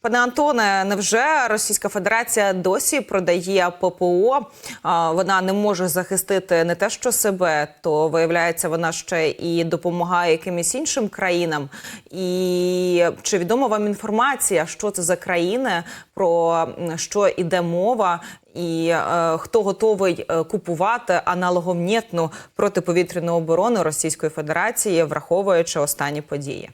Пане Антоне, невже Російська Федерація досі продає ППО? Вона не може захистити не те, що себе, то виявляється, вона ще і допомагає якимось іншим країнам. І чи відома вам інформація, що це за країни, про що іде мова, і е, хто готовий е, купувати аналогомнітну протиповітряну оборону Російської Федерації, враховуючи останні події?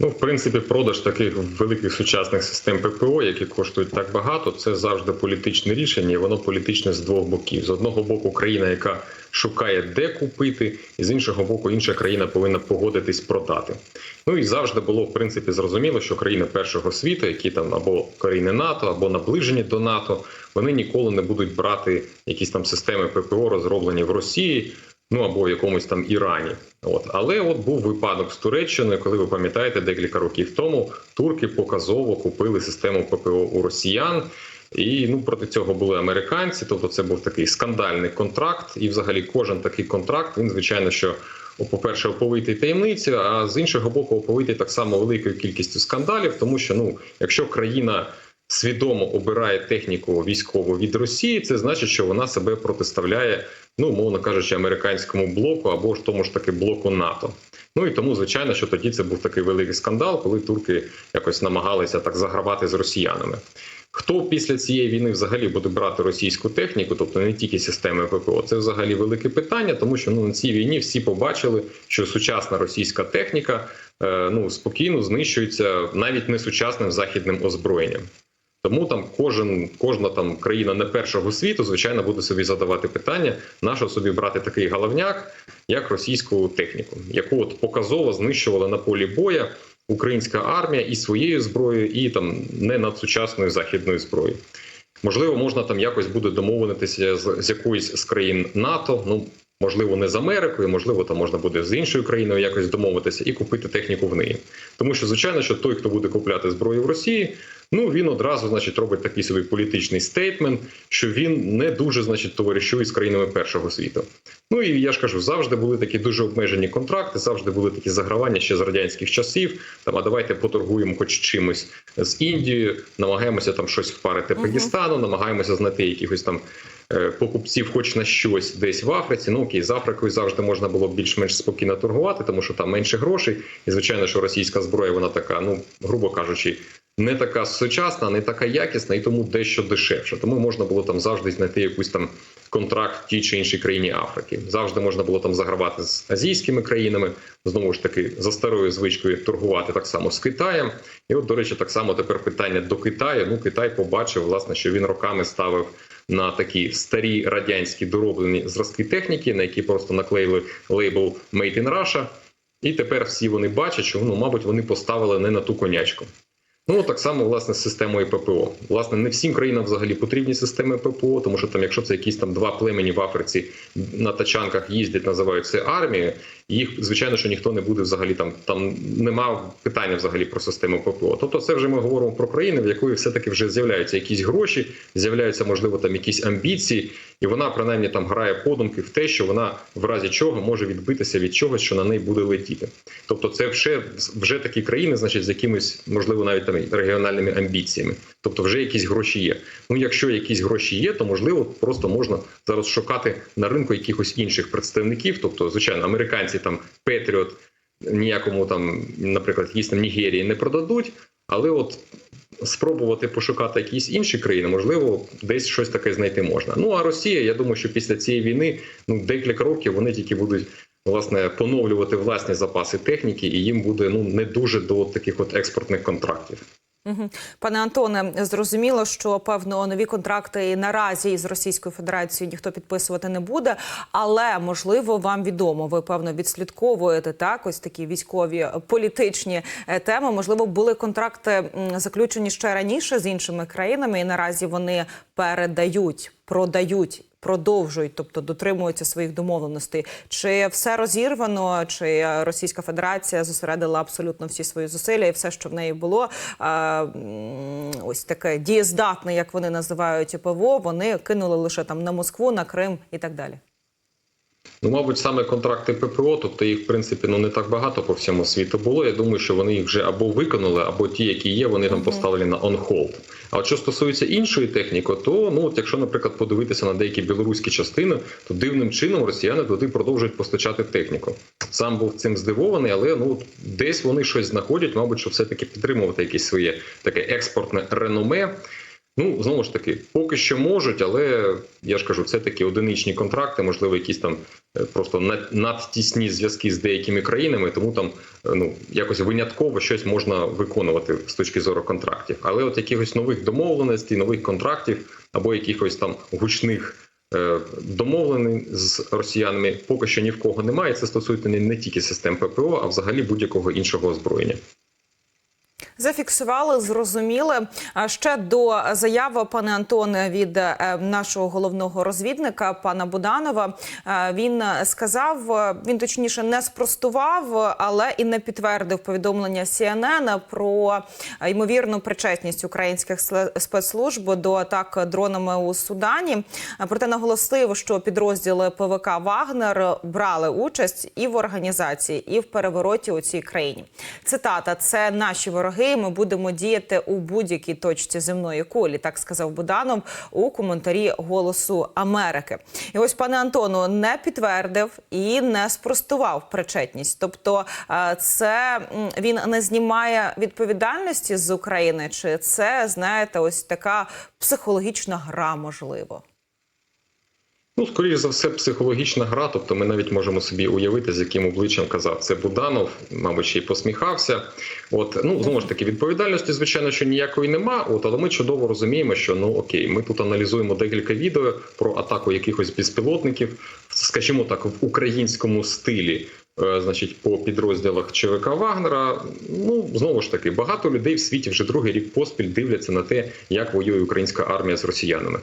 Ну, в принципі, продаж таких великих сучасних систем ППО, які коштують так багато, це завжди політичне рішення, і воно політичне з двох боків. З одного боку, країна, яка шукає де купити, і з іншого боку, інша країна повинна погодитись продати. Ну і завжди було в принципі зрозуміло, що країни першого світу, які там або країни НАТО, або наближені до НАТО, вони ніколи не будуть брати якісь там системи ППО, розроблені в Росії. Ну або в якомусь там Ірані, от але от був випадок з Туреччиною, коли ви пам'ятаєте, декілька років тому турки показово купили систему ППО у росіян, і ну проти цього були американці. Тобто, це був такий скандальний контракт, і взагалі кожен такий контракт він звичайно що. По-перше, оповитий таємницю, а з іншого боку, оповитий так само великою кількістю скандалів, тому що ну, якщо країна свідомо обирає техніку військову від Росії, це значить, що вона себе протиставляє, ну мовно кажучи, американському блоку або ж тому ж таки блоку НАТО. Ну і тому, звичайно, що тоді це був такий великий скандал, коли турки якось намагалися так загравати з росіянами. Хто після цієї війни взагалі буде брати російську техніку, тобто не тільки системи ППО, це взагалі велике питання, тому що ну на цій війні всі побачили, що сучасна російська техніка е, ну спокійно знищується навіть не сучасним західним озброєнням. Тому там кожен кожна там країна не першого світу, звичайно, буде собі задавати питання, на що собі брати такий головняк, як російську техніку, яку от показово знищувала на полі боя українська армія і своєю зброєю, і там не надсучасною західною зброєю. Можливо, можна там якось буде домовитися з, з якоюсь з країн НАТО. Ну можливо, не з Америкою, можливо, там можна буде з іншою країною якось домовитися і купити техніку в неї. Тому що, звичайно, що той, хто буде купляти зброю в Росії, ну він одразу, значить, робить такий собі політичний стейтмент, що він не дуже, значить, товаришує з країнами першого світу. Ну і я ж кажу, завжди були такі дуже обмежені контракти, завжди були такі загравання ще з радянських часів. Там, а давайте поторгуємо хоч чимось з Індією, намагаємося там щось впарити Пакистану, намагаємося знайти якихось там е, покупців, хоч на щось десь в Африці. Ну окей, з Африкою завжди можна було більш-менш спокійно торгувати, тому що там менше грошей. І звичайно, що російська зброя, вона така, ну грубо кажучи. Не така сучасна, не така якісна, і тому дещо дешевше. Тому можна було там завжди знайти якусь там контракт в тій чи іншій країні Африки. Завжди можна було там загравати з азійськими країнами, знову ж таки за старою звичкою торгувати так само з Китаєм. І от, до речі, так само тепер питання до Китаю. Ну, Китай побачив, власне, що він роками ставив на такі старі радянські дороблені зразки техніки, на які просто наклеїли лейбл «Made in Russia». І тепер всі вони бачать, що ну, мабуть, вони поставили не на ту конячку. Ну так само власне з системою ППО. Власне, не всім країнам взагалі потрібні системи ППО, тому що там, якщо це якісь там два племені в Африці на тачанках їздять, називають це армією. Їх звичайно, що ніхто не буде взагалі там. Там нема питання взагалі про систему ППО. Тобто, це вже ми говоримо про країни, в якої все таки вже з'являються якісь гроші, з'являються можливо там якісь амбіції, і вона принаймні там грає подумки в те, що вона в разі чого може відбитися від чогось, що на неї буде летіти. Тобто, це вже вже такі країни, значить, з якимись можливо навіть там регіональними амбіціями. Тобто, вже якісь гроші є. Ну, якщо якісь гроші є, то можливо просто можна зараз шукати на ринку якихось інших представників. Тобто, звичайно, американці там Петріот ніякому там, наприклад, якісь там Нігерії не продадуть, але от. Спробувати пошукати якісь інші країни, можливо, десь щось таке знайти можна. Ну а Росія, я думаю, що після цієї війни ну декілька років вони тільки будуть власне поновлювати власні запаси техніки, і їм буде ну не дуже до таких от експортних контрактів. Пане Антоне, зрозуміло, що певно нові контракти наразі із Російською Федерацією ніхто підписувати не буде, але можливо вам відомо, ви певно відслідковуєте так. Ось такі військові політичні е, теми. Можливо, були контракти заключені ще раніше з іншими країнами, і наразі вони передають, продають. Продовжують, тобто дотримуються своїх домовленостей. Чи все розірвано, чи Російська Федерація зосередила абсолютно всі свої зусилля, і все, що в неї було, ось таке дієздатне, як вони називають ПВО, вони кинули лише там на Москву, на Крим і так далі. Ну, мабуть, саме контракти ППО, тобто їх в принципі ну не так багато по всьому світу було. Я думаю, що вони їх вже або виконали, або ті, які є, вони там поставлені на on hold. А от що стосується іншої техніки, то ну от якщо, наприклад, подивитися на деякі білоруські частини, то дивним чином росіяни туди продовжують постачати техніку. Сам був цим здивований, але ну десь вони щось знаходять, мабуть, що все таки підтримувати якесь своє таке експортне реноме. Ну, знову ж таки, поки що можуть, але я ж кажу, це такі одиничні контракти, можливо, якісь там е, просто над- надтісні зв'язки з деякими країнами, тому там е, ну якось винятково щось можна виконувати з точки зору контрактів. Але от якихось нових домовленостей, нових контрактів або якихось там гучних е, домовлень з росіянами поки що ні в кого немає. Це стосується не тільки систем ППО, а взагалі будь-якого іншого озброєння. Зафіксували, зрозуміли. А ще до заяви пане Антоне від е, нашого головного розвідника пана Буданова. Е, Він сказав, е, він точніше не спростував, але і не підтвердив повідомлення CNN про ймовірну причетність українських спецслужб до атак дронами у Судані. Проте наголосив, що підрозділи ПВК Вагнер брали участь і в організації, і в перевороті у цій країні. Цитата: це наші вороги. Ми будемо діяти у будь-якій точці земної кулі. Так сказав Буданов у коментарі Голосу Америки. І ось пане Антону не підтвердив і не спростував причетність. Тобто, е, це він не знімає відповідальності з України, чи це знаєте, ось така психологічна гра, можливо. Ну, скоріш за все, психологічна гра. Тобто, ми навіть можемо собі уявити, з яким обличчям казав це Буданов, мабуть, ще й посміхався. От ну знову ж таки, відповідальності, звичайно, що ніякої нема. От, але ми чудово розуміємо, що ну окей, ми тут аналізуємо декілька відео про атаку якихось безпілотників, скажімо так, в українському стилі. е, Значить, по підрозділах ЧВК Вагнера, ну знову ж таки, багато людей в світі вже другий рік поспіль дивляться на те, як воює українська армія з росіянами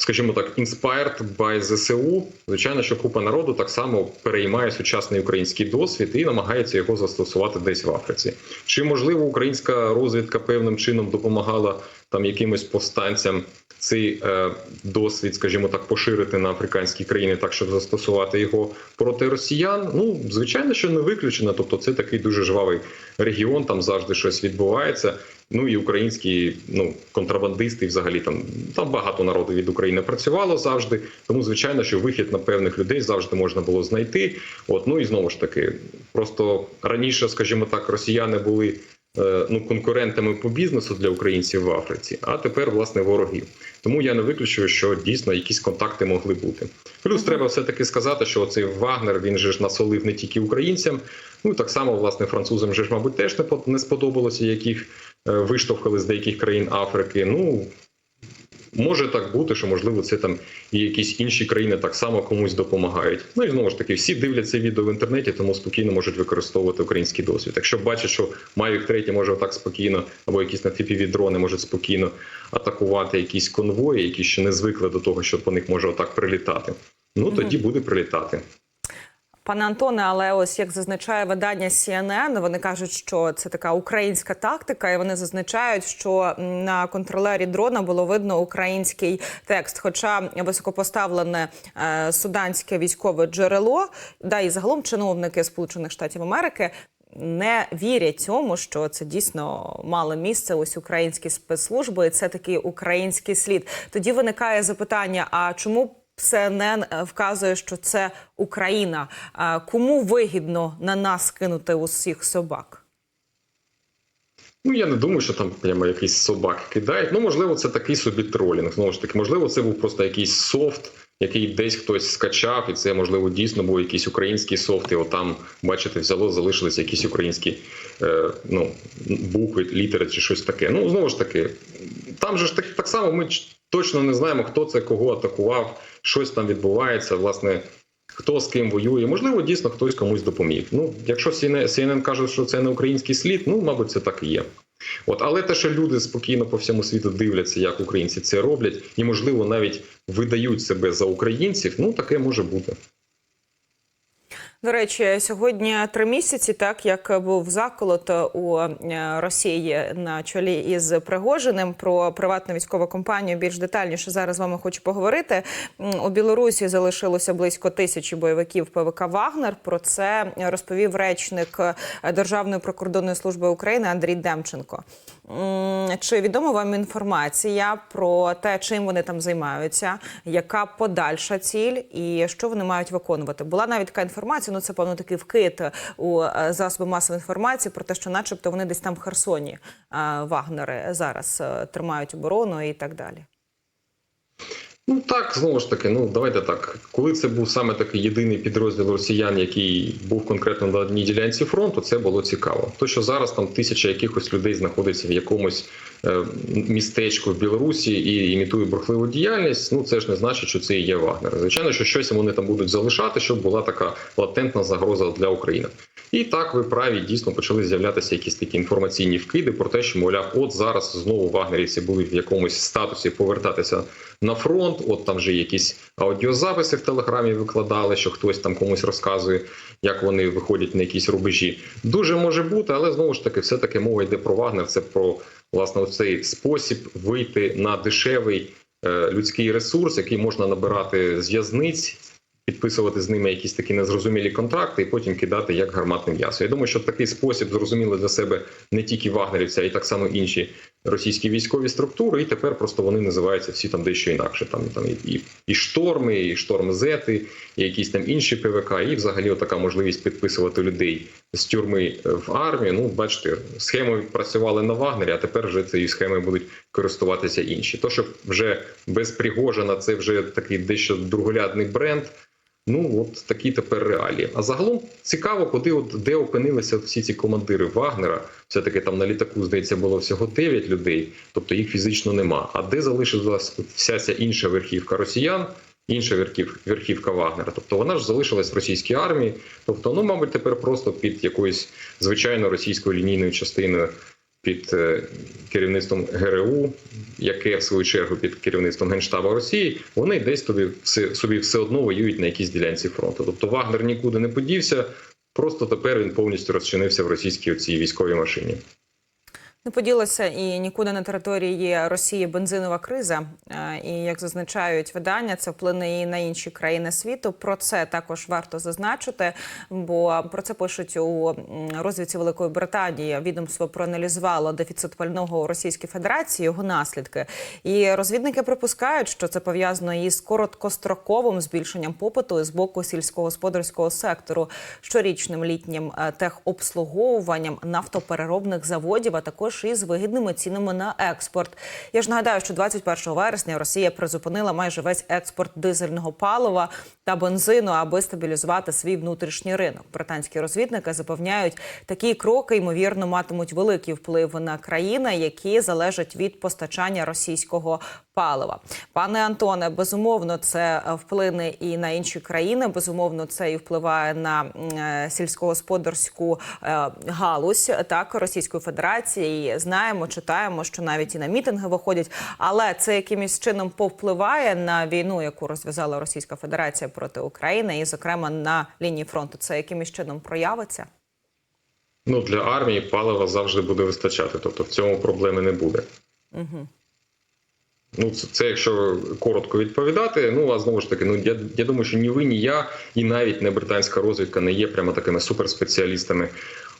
скажімо так, inspired by ЗСУ. Звичайно, що купа народу так само переймає сучасний український досвід і намагається його застосувати десь в Африці. Чи можливо українська розвідка певним чином допомагала там якимось повстанцям цей е, досвід, скажімо так, поширити на африканські країни, так щоб застосувати його проти росіян? Ну звичайно, що не виключено. Тобто, це такий дуже жвавий регіон, там завжди щось відбувається. Ну і українські ну контрабандисти, взагалі там там багато народу від України працювало завжди. Тому звичайно, що вихід на певних людей завжди можна було знайти. От ну і знову ж таки, просто раніше, скажімо так, росіяни були. е, Ну, конкурентами по бізнесу для українців в Африці, а тепер власне ворогів. Тому я не виключую, що дійсно якісь контакти могли бути. Плюс треба все таки сказати, що цей Вагнер він же ж насолив не тільки українцям. Ну так само, власне, французам же ж, мабуть, теж не сподобалося, яких виштовхали з деяких країн Африки. Ну може так бути, що можливо це там і якісь інші країни так само комусь допомагають. Ну і знову ж таки, всі дивляться відео в інтернеті, тому спокійно можуть використовувати український досвід. Якщо бачать, що Mavic 3 може так спокійно, або якісь на fpv дрони можуть спокійно атакувати якісь конвої, які ще не звикли до того, що по них може отак прилітати. Ну тоді буде прилітати. Пане Антоне, але ось як зазначає видання CNN, вони кажуть, що це така українська тактика, і вони зазначають, що на контролері дрона було видно український текст. Хоча високопоставлене е, суданське військове джерело, да і загалом чиновники Сполучених Штатів Америки. Не вірять цьому, що це дійсно мало місце. Ось українські спецслужби, і це такий український слід. Тоді виникає запитання: а чому Е, вказує, що це Україна. Кому вигідно на нас кинути усіх собак? Ну я не думаю, що там прямо якісь собаки кидають. Ну можливо, це такий собі тролінг. Знову ж таки, можливо, це був просто якийсь софт, який десь хтось скачав, і це можливо дійсно був якийсь український софт. І отам, бачите, взяло, залишились якісь українські е, ну, букви, літери чи щось таке. Ну знову ж таки, там же ж так, так само ми точно не знаємо, хто це кого атакував, щось там відбувається. Власне, хто з ким воює. Можливо, дійсно хтось комусь допоміг. Ну, якщо CNN, каже, що це не український слід, ну мабуть, це так і є. От, але те, що люди спокійно по всьому світу дивляться, як українці це роблять, і можливо навіть видають себе за українців, ну таке може бути. До речі, сьогодні три місяці, так як був заколот у е, Росії на чолі із Пригожиним про приватну військову компанію. Більш детальніше зараз з вами хочу поговорити. У Білорусі залишилося близько тисячі бойовиків ПВК Вагнер. Про це розповів речник е, Державної прикордонної служби України Андрій Демченко. Чи відома вам інформація про те, чим вони там займаються, яка подальша ціль і що вони мають виконувати? Була навіть така інформація. Ну це певно такий вкид у е, засоби масової інформації про те, що, начебто, вони десь там в Херсоні е, Вагнери зараз е, тримають оборону і так далі. Ну так, знову ж таки, ну давайте так. Коли це був саме такий єдиний підрозділ росіян, який був конкретно на одній ділянці фронту, це було цікаво. То, що зараз там тисяча якихось людей знаходиться в якомусь е, містечку в Білорусі і імітує бурхливу діяльність, ну це ж не значить, що це і є Вагнер. Звичайно, що щось вони там будуть залишати, щоб була така латентна загроза для України. І так ви праві дійсно почали з'являтися якісь такі інформаційні вкиди про те, що мовляв, от зараз знову вагнерівці будуть в якомусь статусі повертатися на фронт. От там вже якісь аудіозаписи в телеграмі викладали, що хтось там комусь розказує, як вони виходять на якісь рубежі. Дуже може бути, але знову ж таки, все таки мова йде про Вагнер. Це про власне цей спосіб вийти на дешевий е, людський ресурс, який можна набирати з в'язниць. Підписувати з ними якісь такі незрозумілі контракти і потім кидати як гарматне м'ясо. Я думаю, що такий спосіб зрозуміли для себе не тільки вагнерівці, а й так само інші російські військові структури. І тепер просто вони називаються всі там дещо інакше. Там там і, і, і шторми, і шторм зети, і якісь там інші ПВК, і взагалі така можливість підписувати людей з тюрми в армію. Ну, бачите, схеми працювали на Вагнері, а тепер вже цією схемою будуть користуватися інші. То, що вже без Пригожина, це вже такий дещо другорядний бренд. Ну от такі тепер реалії. А загалом цікаво, куди от де опинилися всі ці командири Вагнера. Все таки там на літаку здається було всього 9 людей, тобто їх фізично нема. А де залишилась вся ця інша верхівка росіян? Інша верхів, верхівка Вагнера, тобто вона ж залишилась в російській армії. Тобто, ну мабуть, тепер просто під якоюсь звичайно російською лінійною частиною під е, керівництвом ГРУ, яке в свою чергу під керівництвом Генштабу Росії, вони десь тобі все собі все одно воюють на якійсь ділянці фронту. Тобто Вагнер нікуди не подівся, просто тепер він повністю розчинився в російській цій військовій машині. Не поділася і нікуди на території Росії бензинова криза. Е, І як зазначають видання, це вплине і на інші країни світу. Про це також варто зазначити, бо про це пишуть у розвідці Великої Британії. Відомство проаналізувало дефіцит пального у Російській Федерації, його наслідки. І розвідники припускають, що це пов'язано із короткостроковим збільшенням попиту з боку сільськогосподарського сектору, щорічним літнім е, техобслуговуванням нафтопереробних заводів, а також із вигідними цінами на експорт. Я ж нагадаю, що 21 вересня Росія призупинила майже весь експорт дизельного палива та бензину, аби стабілізувати свій внутрішній ринок. Британські розвідники запевняють, такі кроки ймовірно матимуть великий вплив на країни, які залежать від постачання російського палива. Пане Антоне, безумовно, це е, вплине і на інші країни. Безумовно, це і впливає на е, сільськогосподарську е, галузь так Російської Федерації. І знаємо, читаємо, що навіть і на мітинги виходять. Але це якимось чином повпливає на війну, яку розв'язала Російська Федерація проти України, і, зокрема, на лінії фронту. Це якимось чином проявиться. Ну для армії палива завжди буде вистачати, тобто в цьому проблеми не буде. Угу. Ну, це, це якщо коротко відповідати. Ну а знову ж таки, ну я, я думаю, що ні ви, ні я, і навіть не британська розвідка не є прямо такими суперспеціалістами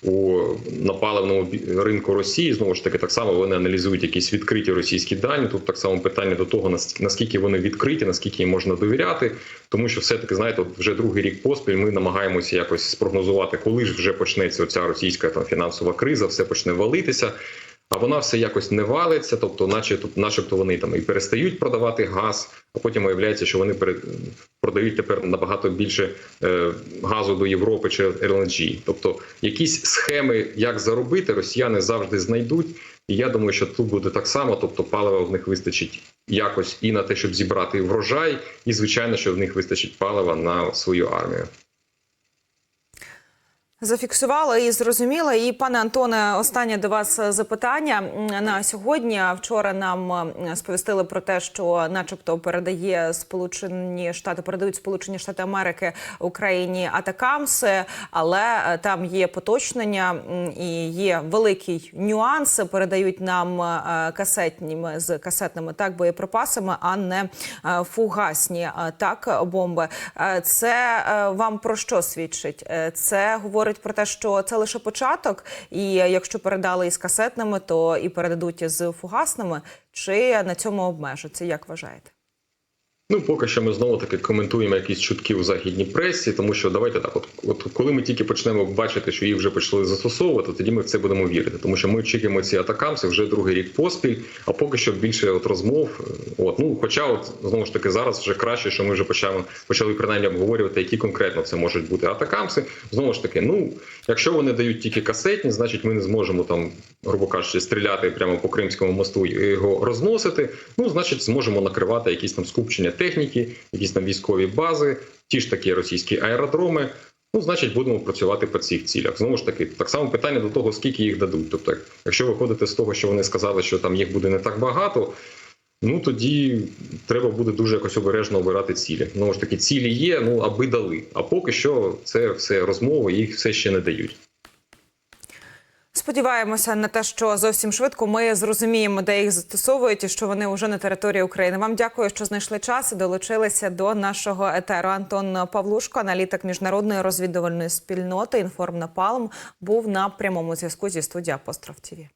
у напаливному ринку Росії. Знову ж таки, так само вони аналізують якісь відкриті російські дані. Тут так само питання до того, нас- наскільки вони відкриті, наскільки їм можна довіряти. Тому що все таки, знаєте, вже другий рік поспіль ми намагаємося якось спрогнозувати, коли ж вже почнеться оця російська там фінансова криза, все почне валитися. А вона все якось не валиться, тобто, наче начебто, вони там і перестають продавати газ, а потім виявляється, що вони продають тепер набагато більше е, газу до Європи через LNG. Тобто, якісь схеми, як заробити, росіяни завжди знайдуть. І я думаю, що тут буде так само. Тобто, палива в них вистачить якось і на те, щоб зібрати врожай, і звичайно, що в них вистачить палива на свою армію. Зафіксувала і зрозуміла. І пане Антоне, останнє до вас запитання на сьогодні. Вчора нам сповістили про те, що, начебто, передає Сполучені Штати, передають Сполучені Штати Америки Україні Атакамси, але е, там є поточнення і є великий нюанс. Передають нам е, касетніми з касетними так боєприпасами, а не е, фугасні е, так бомби. Е, Це е, вам про що свідчить? Е, Це говорить про те, що це лише початок, і якщо передали із касетними, то і передадуть з фугасними, чи на цьому обмежиться? Як вважаєте? Ну, поки що ми знову таки коментуємо якісь чутки у західній пресі, тому що давайте так, от, от коли ми тільки почнемо бачити, що їх вже почали застосовувати, тоді ми в це будемо вірити. Тому що ми чекаємо ці атакамси вже другий рік поспіль, а поки що більше от розмов. От ну, хоча, от знову ж таки, зараз вже краще, що ми вже почали почали принаймні обговорювати, які конкретно це можуть бути атакамси. Знову ж таки, ну якщо вони дають тільки касетні, значить ми не зможемо там, грубо кажучи, стріляти прямо по Кримському мосту і його розносити. Ну, значить, зможемо накривати якісь там скупчення техніки, якісь там військові бази, ті ж такі російські аеродроми. Ну, значить, будемо працювати по цих цілях. Знову ж таки, так само питання до того, скільки їх дадуть. Тобто, якщо виходити з того, що вони сказали, що там їх буде не так багато. Ну тоді треба буде дуже якось обережно обирати цілі. Знову ж таки, цілі є, ну аби дали. А поки що це все розмови, їх все ще не дають. Сподіваємося на те, що зовсім швидко ми зрозуміємо, де їх застосовують і що вони вже на території України. Вам дякую, що знайшли час і долучилися до нашого етеру. Антон Павлушко, аналітик міжнародної розвідувальної спільноти «Інформнапалм», був на прямому зв'язку зі студією Апостроф ТІВІ.